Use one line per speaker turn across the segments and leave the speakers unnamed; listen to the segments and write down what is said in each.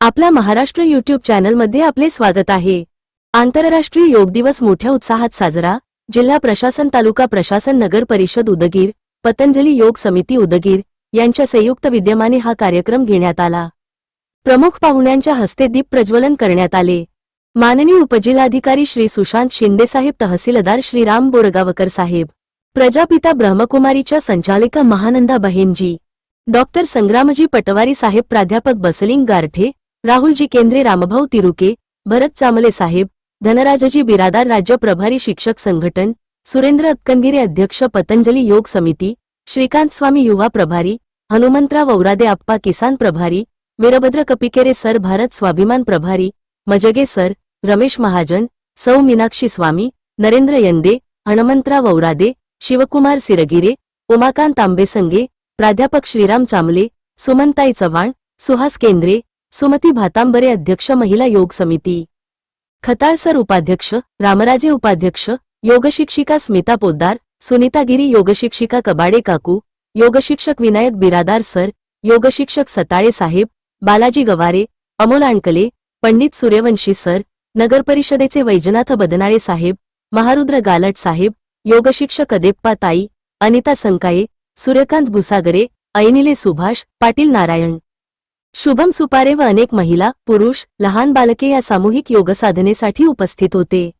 आपल्या महाराष्ट्र युट्यूब चॅनलमध्ये आपले स्वागत आहे. आंतरराष्ट्रीय योग दिवस मोठ्या उत्साहात साजरा. जिल्हा प्रशासन तालुका प्रशासन नगर परिषद उदगीर पतंजली योग समिती उदगीर यांच्या संयुक्त विद्यमाने हा कार्यक्रम घेण्यात आला. प्रमुख पाहुण्यांच्या हस्ते दीप प्रज्वलन करण्यात आले. माननीय उपजिल्हाधिकारी श्री सुशांत शिंदेसाहेब तहसीलदार श्री राम बोरगावकर साहेब प्रजापिता ब्रह्मकुमारीच्या संचालिका महानंदा बहेनजी डॉक्टर संग्रामजी पटवारी साहेब प्राध्यापक बसलिंग गारठे राहुलजी केंद्रे रामभाऊ तिरुके भरत चामले साहेब धनराजजी बिरादार राज्य प्रभारी शिक्षक संघटन सुरेंद्र अक्कनगिरे अध्यक्ष पतंजली योग समिती श्रीकांत स्वामी युवा प्रभारी हनुमंतराव औरादे आप्पा किसान प्रभारी वीरभद्र कपिकेरे सर भारत स्वाभिमान प्रभारी मजगे सर रमेश महाजन सौ मीनाक्षी स्वामी नरेंद्र यंदे हनुमंतराव औरादे शिवकुमार सिरगिरे उमाकांत आंबेसंगे प्राध्यापक श्रीराम चामले सुमनताई चव्हाण सुहास केंद्रे सुमती भातांबरे अध्यक्ष महिला योग समिती. खताळ सर उपाध्यक्ष रामराजे उपाध्यक्ष योगशिक्षिका स्मिता पोद्दार सुनीता गिरी योगशिक्षिका कबाडे काकू योगशिक्षक विनायक बिरादार सर योगशिक्षक सताळे साहेब बालाजी गवारे अमोल आणकले पंडित सूर्यवंशी सर नगरपरिषदेचे वैजनाथ बदनाळे साहेब महारुद्र गालट साहेब योगशिक्षक अदेप्पा ताई अनिता संकाये सूर्यकांत भुसागरे ऐनिले सुभाष पाटील नारायण. शुभम सुपारे व अनेक महिला पुरुष लहान बालके या सामूहिक योगसाधनेसाठी उपस्थित होते.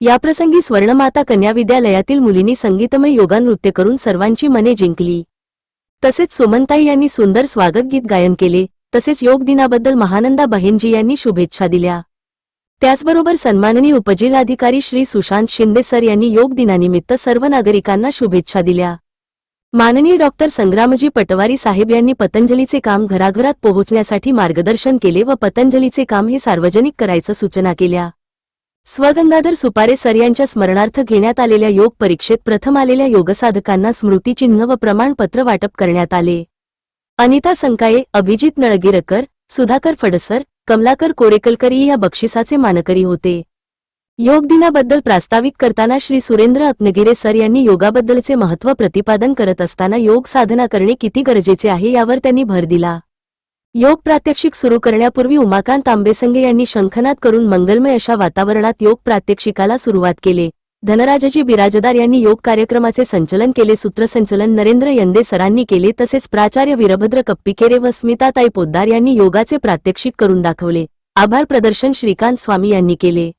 याप्रसंगी स्वर्णमाता कन्या विद्यालयातील मुलींनी संगीतमय योगानृत्य करून सर्वांची मने जिंकली. तसेच सुमनताई यांनी सुंदर स्वागत गीत गायन केले तसेच योग दिनाबद्दल महानंदा बहेनजी यांनी शुभेच्छा दिल्या. त्याचबरोबर सन्माननीय उपजिल्हाधिकारी श्री सुशांत शिंदे सर यांनी योग दिनानिमित्त सर्व नागरिकांना शुभेच्छा दिल्या. माननीय डॉक्टर संग्रामजी पटवारी साहेब यांनी पतंजलीचे काम घराघरात पोहोचण्यासाठी मार्गदर्शन केले व पतंजलीचे काम हे सार्वजनिक करायचं सूचना केल्या. स्वगंगाधर सुपारे सर यांच्या स्मरणार्थ घेण्यात आलेल्या योग परीक्षेत प्रथम आलेल्या योगसाधकांना स्मृतिचिन्ह व प्रमाणपत्र वाटप करण्यात आले. अनिता संकाये अभिजित नळगिरकर सुधाकर फडसर कमलाकर कोरेकलकरी या बक्षिसाचे मानकरी होते. योग दिनाबद्दल प्रास्ताविक करताना श्री सुरेंद्र अपनगिरे सर यांनी योगाबद्दलचे महत्त्व प्रतिपादन करत असताना योग साधना करणे किती गरजेचे आहे यावर त्यांनी भर दिला. योग प्रात्यक्षिक सुरू करण्यापूर्वी उमाकांत आंबेसंगे यांनी शंखनाद करून मंगलमय अशा वातावरणात योग प्रात्यक्षिकाला सुरुवात केले. धनराजजी बिराजदार यांनी योग कार्यक्रमाचे संचलन केले सूत्रसंचलन नरेंद्र यंदे सरांनी केले तसेच प्राचार्य वीरभद्र कप्पिकेरे व स्मिताताई पोद्दार यांनी योगाचे प्रात्यक्षिक करून दाखवले. आभार प्रदर्शन श्रीकांत स्वामी यांनी केले.